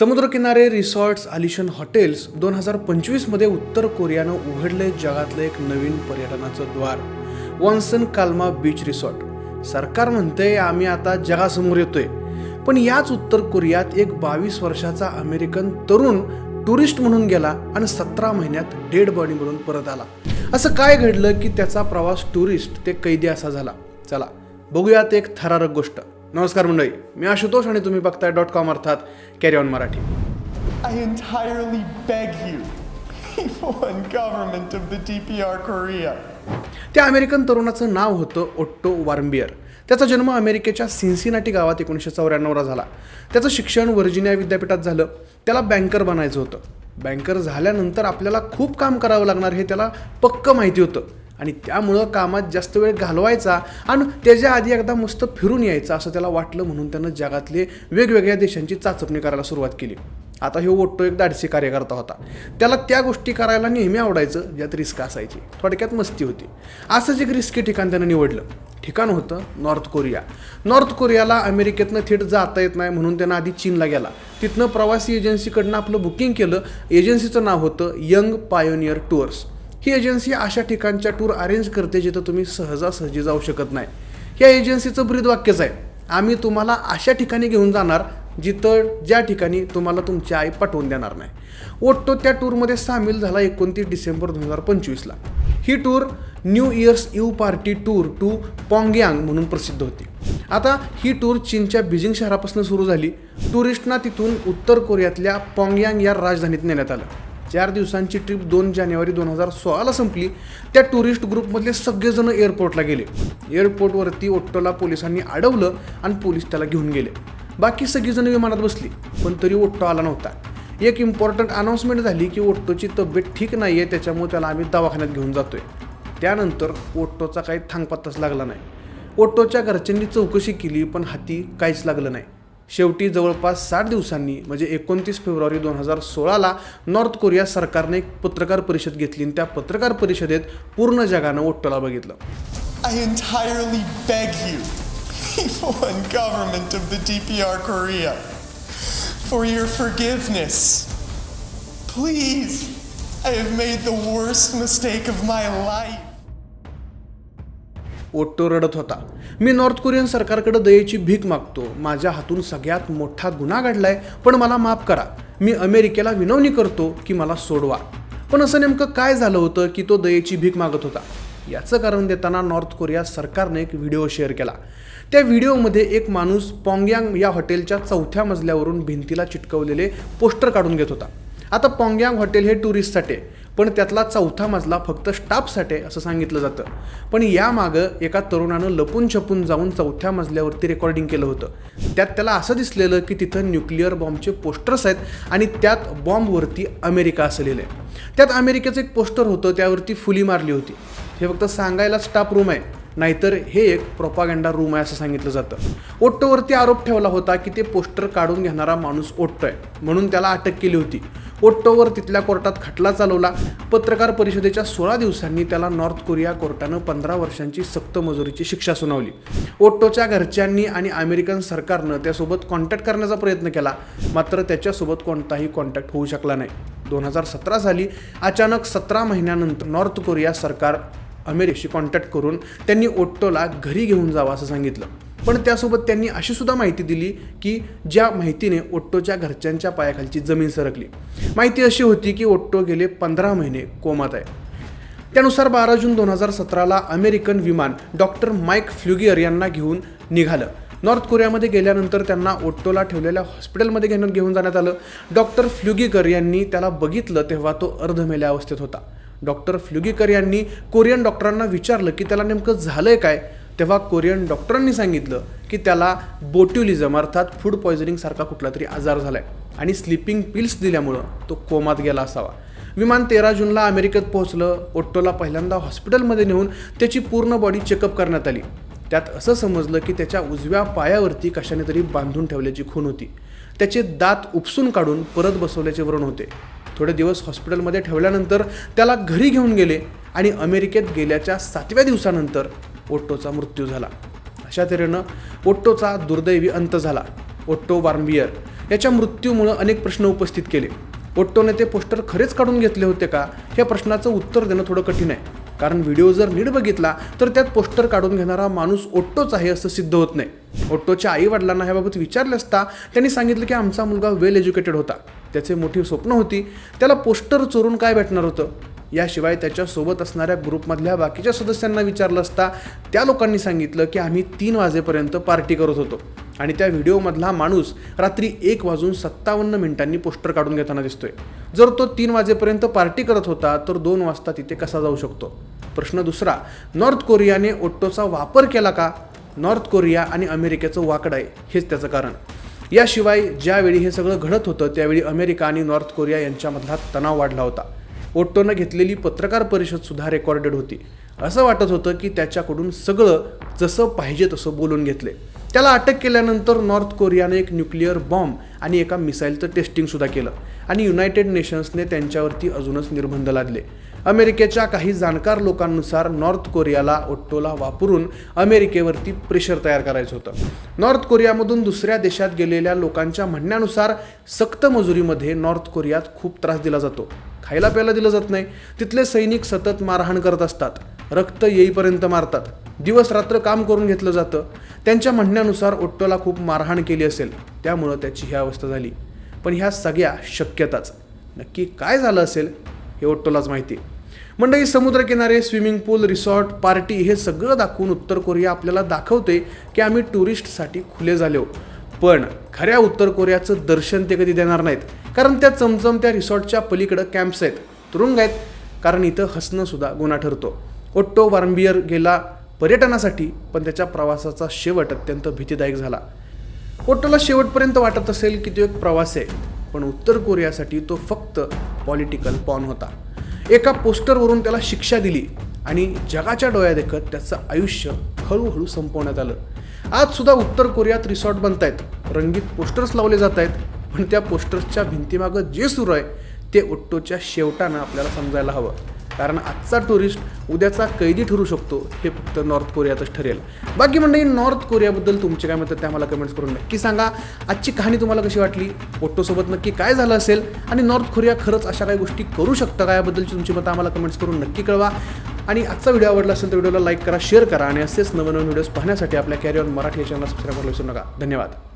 समुद्रकिनारे resorts आलिशन hotels दोन हजार पंचवीसमध्ये उत्तर कोरियानं उघडले जगातलं एक नवीन पर्यटनाचं द्वार वॉन्सन काल्मा बीच रिसॉर्ट. सरकार म्हणते आम्ही आता जगासमोर येतोय. पण याच उत्तर कोरियात एक बावीस वर्षाचा अमेरिकन तरुण टुरिस्ट म्हणून गेला आणि सतरा महिन्यात डेड बॉडी म्हणून परत आला. असं काय घडलं की त्याचा प्रवास टुरिस्ट ते कैदी असा झाला. चला बघूयात एक थरारक गोष्ट. नमस्कार मंडळी मी आशुतोष आणि तुम्ही बघताय डॉट कॉम अर्थात carry on Marathi. I entirely beg you, people and government of the DPR Korea. त्या अमेरिकन तरुणाचं नाव होतं ओट्टो वार्म्बियर. त्याचा जन्म अमेरिकेच्या सिन्सिनाटी गावात एकोणीसशे चौऱ्याण्णवला झाला. त्याचं शिक्षण व्हर्जिनिया विद्यापीठात झालं. त्याला बँकर बनायचं होतं. बँकर झाल्यानंतर आपल्याला खूप काम करावं लागणार हे त्याला पक्क माहिती होतं. आणि त्यामुळं कामात जास्त वेळ घालवायचा आणि त्याच्या आधी एकदा मस्त फिरून यायचं असं त्याला वाटलं म्हणून त्यानं जगातले वेगवेगळ्या देशांची चाचपणी करायला सुरुवात केली. आता हे ओट्टो एक दाडसी कार्यकर्ता होता. त्याला त्या गोष्टी करायला नेहमी आवडायचं ज्यात रिस्क असायची. थोडक्यात मस्ती होती. असंच एक रिस्की ठिकाण त्यानं निवडलं. ठिकाण होतं नॉर्थ कोरिया. नॉर्थ कोरियाला अमेरिकेतनं थेट जाता येत नाही म्हणून त्यानं आधी चीनला गेला. तिथनं प्रवासी एजन्सीकडनं आपलं बुकिंग केलं. एजन्सीचं नाव होतं यंग पायोनियर टूर्स ही एजन्सी अशा ठिकाणच्या टूर अरेंज करते जिथं तुम्ही सहजासहजी जाऊ शकत नाही. या एजन्सीचं ब्रीद वाक्यच आहे. आम्ही तुम्हाला अशा ठिकाणी घेऊन जाणार जिथं ज्या ठिकाणी तुम्हाला तुमची आई पाठवून देणार नाही. ओट्टो त्या टूरमध्ये सामील झाला एकोणतीस डिसेंबर दोन हजार पंचवीसला. ही tour new year's you party tour to Pyongyang म्हणून प्रसिद्ध होती. आता ही टूर चीनच्या बीजिंग शहरापासून सुरू झाली. टुरिस्टना तिथून उत्तर कोरियातल्या पॉंगयांग या राजधानीत नेण्यात आलं. चार दिवसांची ट्रिप दोन जानेवारी दोन हजार सोळाला संपली. त्या टुरिस्ट ग्रुपमधले सगळेजण एअरपोर्टला गेले. एअरपोर्टवरती ओट्टोला पोलिसांनी अडवलं आणि पोलीस त्याला घेऊन गेले. बाकी सगळीजण विमानात बसली पण तरी ओट्टो आला नव्हता. एक इम्पॉर्टंट अनाऊन्समेंट झाली की ओट्टोची तब्येत ठीक नाही आहे त्याच्यामुळे त्याला आम्ही दवाखान्यात घेऊन जातोय. त्यानंतर ओट्टोचा काही थांगपत्ताच लागला नाही. ओट्टोच्या घरच्यांनी चौकशी केली पण हाती काहीच लागलं नाही. शेवटी जवळपास सात दिवसांनी म्हणजे एकोणतीस फेब्रुवारी दोन हजार सोळाला नॉर्थ कोरिया सरकारने एक पत्रकार परिषद घेतली आणि त्या पत्रकार परिषदेत पूर्ण जगानं ओट्टला बघितलं. आयंच हायळ मी बॅगी गव्हर्मेंटचं बी टी पी आर खोळिया फोळियर फ्र केझनेस द वर्ड्स मिस्टेक इज माय वाय ओट्टो रडत होता. मी नॉर्थ कोरियन सरकारकडे दयेची भीक मागतो. माझ्या हातून सगळ्यात मोठा गुन्हा घडलाय पण मला माफ करा. मी अमेरिकेला विनवणी करतो की मला सोडवा. पण असं नेमकं काय झालं होतं की तो दयेची भीक मागत होता? याचं कारण देताना नॉर्थ कोरिया सरकारने एक व्हिडिओ शेअर केला. त्या व्हिडिओमध्ये एक माणूस पॉंगयांग या हॉटेलच्या चौथ्या मजल्यावरून भिंतीला चिटकवलेले पोस्टर काढून घेत होता. आता पॉंगयांग हॉटेल हे टुरिस्टसाठी आहे. पण त्यातला चौथा मजला फक्त स्टाफसाठी असं सांगितलं जातं. पण यामागं एका तरुणानं लपून छपून जाऊन चौथ्या मजल्यावरती रेकॉर्डिंग केलं होतं. त्यात त्याला असं दिसलेलं की तिथं न्यूक्लिअर बॉम्बचे पोस्टर्स आहेत आणि त्यात बॉम्बवरती अमेरिका असं लिहिलं आहे त्यात अमेरिकेचं एक पोस्टर होतं त्यावरती फुली मारली होती. हे फक्त सांगायला स्टाफ रूम आहे. नाहीतर हे एक प्रोपागेंडा रूम आहे असं सांगितलं जातं. ओट्टोवरती आरोप ठेवला होता की ते पोस्टर काढून घेणारा माणूस ओट्टो आहे म्हणून त्याला अटक केली होती. ओट्टोवर तिथल्या कोर्टात खटला चालवला. पत्रकार परिषदेच्या सोळा दिवसांनी त्याला नॉर्थ कोरिया कोर्टानं पंधरा वर्षांची सक्त मजुरीची शिक्षा सुनावली. ओट्टोच्या घरच्यांनी आणि अमेरिकन सरकारनं त्यासोबत कॉन्टॅक्ट करण्याचा प्रयत्न केला. मात्र त्याच्यासोबत कोणताही कॉन्टॅक्ट होऊ शकला नाही. दोन हजार सतरा साली अचानक सतरा महिन्यानंतर नॉर्थ कोरिया सरकार अमेरिकेशी कॉन्टॅक्ट करून त्यांनी ओट्टोला घरी घेऊन जावं असं सांगितलं. पण त्यासोबत त्यांनी अशी सुद्धा माहिती दिली की ज्या माहितीने ओट्टोच्या घरच्यांच्या पायाखालची जमीन सरकली. माहिती अशी होती की ओट्टो गेले पंधरा महिने कोमात आहे. त्यानुसार बारा जून दोन हजार सतराला अमेरिकन विमान डॉक्टर माईक फ्ल्युगियर यांना घेऊन निघालं. नॉर्थ कोरियामध्ये गेल्यानंतर त्यांना ओट्टोला ठेवलेल्या हॉस्पिटलमध्ये घेऊन घेऊन जाण्यात आलं. डॉक्टर फ्ल्युगिकर यांनी त्याला बघितलं तेव्हा तो अर्धमेल्या अवस्थेत होता. डॉक्टर फ्लुगेकर यांनी कोरियन डॉक्टरांना विचारलं की त्याला नेमकं झालं आहे काय? तेव्हा कोरियन डॉक्टरांनी सांगितलं की त्याला बोट्युलिझम अर्थात फूड पॉयझनिंगसारखा कुठला तरी आजार झाला आहे आणि स्लिपिंग पिल्स दिल्यामुळं तो कोमात गेला असावा. विमान तेरा जूनला अमेरिकेत पोहोचलं. ओट्टोला पहिल्यांदा हॉस्पिटलमध्ये नेऊन त्याची पूर्ण बॉडी चेकअप करण्यात आली. त्यात असं समजलं की त्याच्या उजव्या पायावरती कशाने तरी बांधून ठेवल्याची खून होती. त्याचे दात उपसून काढून परत बसवल्याचे वरण होते. थोडे दिवस हॉस्पिटलमध्ये ठेवल्यानंतर त्याला घरी घेऊन गेले आणि अमेरिकेत गेल्याच्या सातव्या दिवसानंतर ओट्टोचा मृत्यू झाला. अशा तऱ्हेनं ओट्टोचा दुर्दैवी अंत झाला. ओट्टो वार्मबियर याच्या मृत्यूमुळं अनेक प्रश्न उपस्थित केले. ओट्टोने ते पोस्टर खरेच काढून घेतले होते का? या प्रश्नाचं उत्तर देणं थोडं कठीण आहे. कारण व्हिडिओ जर नीट बघितला तर त्यात पोस्टर काढून घेणारा माणूस ओट्टोच आहे असं सिद्ध होत नाही. ओट्टोच्या आई वडिलांना ह्याबाबत विचारले असता त्यांनी सांगितलं की आमचा मुलगा वेल एज्युकेटेड होता. त्याचे मोठी स्वप्न होती. त्याला पोस्टर चोरून काय भेटणार होतं? याशिवाय त्याच्यासोबत असणाऱ्या ग्रुपमधल्या बाकीच्या सदस्यांना विचारलं असता त्या लोकांनी सांगितलं की आम्ही तीन वाजेपर्यंत पार्टी करत होतो. आणि त्या व्हिडिओमधला माणूस रात्री एक वाजून सत्तावन्न मिनिटांनी पोस्टर काढून घेताना दिसतोय. जर तो तीन वाजेपर्यंत पार्टी करत होता तर दोन वाजता तिथे कसा जाऊ शकतो? प्रश्न दुसरा नॉर्थ कोरियाने ओट्टोचा वापर केला का? नॉर्थ कोरिया आणि अमेरिकेचं वाकड आहे हेच त्याचं कारण. याशिवाय ज्यावेळी हे सगळं घडत होतं त्यावेळी अमेरिका आणि नॉर्थ कोरिया यांच्यामधला तणाव वाढला होता. ओट्टोनं घेतलेली पत्रकार परिषदसुद्धा रेकॉर्डेड होती. असं वाटत होतं की त्याच्याकडून सगळं जसं पाहिजे तसं बोलून घेतले. त्याला अटक केल्यानंतर नॉर्थ कोरियाने एक न्यूक्लिअर बॉम्ब आणि एका मिसाईलचं टेस्टिंगसुद्धा केलं आणि युनायटेड नेशन्सने त्यांच्यावरती अजूनच निर्बंध लादले. अमेरिकेच्या काही जाणकार लोकांनुसार नॉर्थ कोरियाला ओट्टोला वापरून अमेरिकेवरती प्रेशर तयार करायचं होतं. नॉर्थ कोरियामधून दुसऱ्या देशात गेलेल्या लोकांच्या म्हणण्यानुसार सक्त मजुरीमध्ये नॉर्थ कोरियात खूप त्रास दिला जातो. खायला प्यायला दिलं जात नाही. तिथले सैनिक सतत मारहाण करत असतात. रक्त येईपर्यंत मारतात. दिवस रात्र काम करून घेतलं जातं. त्यांच्या म्हणण्यानुसार ओट्टोला खूप मारहाण केली असेल. त्यामुळं त्याची ही अवस्था झाली. पण ह्या सगळ्या शक्यताच. नक्की काय झालं असेल? हे ओट्टोलाच माहिती मंडळी समुद्रकिनारे स्विमिंग पूल रिसॉर्ट पार्टी हे सगळं दाखवून उत्तर कोरिया आपल्याला दाखवते की आम्ही टुरिस्टसाठी खुले झालो पण खऱ्या उत्तर कोरियाचं दर्शन ते कधी देणार नाहीत. कारण त्या चमचम त्या रिसॉर्टच्या पलीकडं कॅम्प्स आहेत. तुरुंग आहेत. कारण इथं हसणं सुद्धा गुन्हा ठरतो. ओट्टो वार्मबियर गेला पर्यटनासाठी पण त्याच्या प्रवासाचा शेवट अत्यंत भीतीदायक झाला. ओट्टोला शेवटपर्यंत वाटत असेल की तो एक प्रवास आहे. पण उत्तर कोरियासाठी तो फक्त पॉलिटिकल पॉन होता. एका पोस्टरवरून त्याला शिक्षा दिली आणि जगाच्या डोळ्यादेखत त्याचं आयुष्य हळूहळू संपवण्यात आलं. आज सुद्धा उत्तर कोरियात रिसॉर्ट बनत आहेत रंगीत पोस्टर्स लावले जात आहेत पण त्या पोस्टर्सच्या भिंतीमागं जे सुरू आहे ते ओट्टोच्या शेवटानं आपल्याला समजायला हवं. कारण आजचा टुरिस्ट उद्याचा कैदी ठरू शकतो हे फक्त नॉर्थ कोरियातच ठरेल. बाकी मंडळी नॉर्थ कोरियाबद्दल तुमचे काय मत त्या ते आम्हाला कमेंट्स करून नक्की सांगा. आजची कहाणी तुम्हाला कशी वाटली? ओट्टोसोबत नक्की काय झालं असेल? आणि नॉर्थ कोरिया खरंच अशा काही गोष्टी करू शकतं का? याबद्दलची तुमची मतं आम्हाला कमेंट्स करून नक्की कळवा. आणि आजचा व्हिडिओ आवडला असेल तर व्हिडिओला लाईक करा शेअर करा. आणि असेच नवनवीन व्हिडिओज पाहण्यासाठी आपल्या कॅरियर मराठी या चॅनलला सबस्क्राईब करायला विसरू नका. धन्यवाद.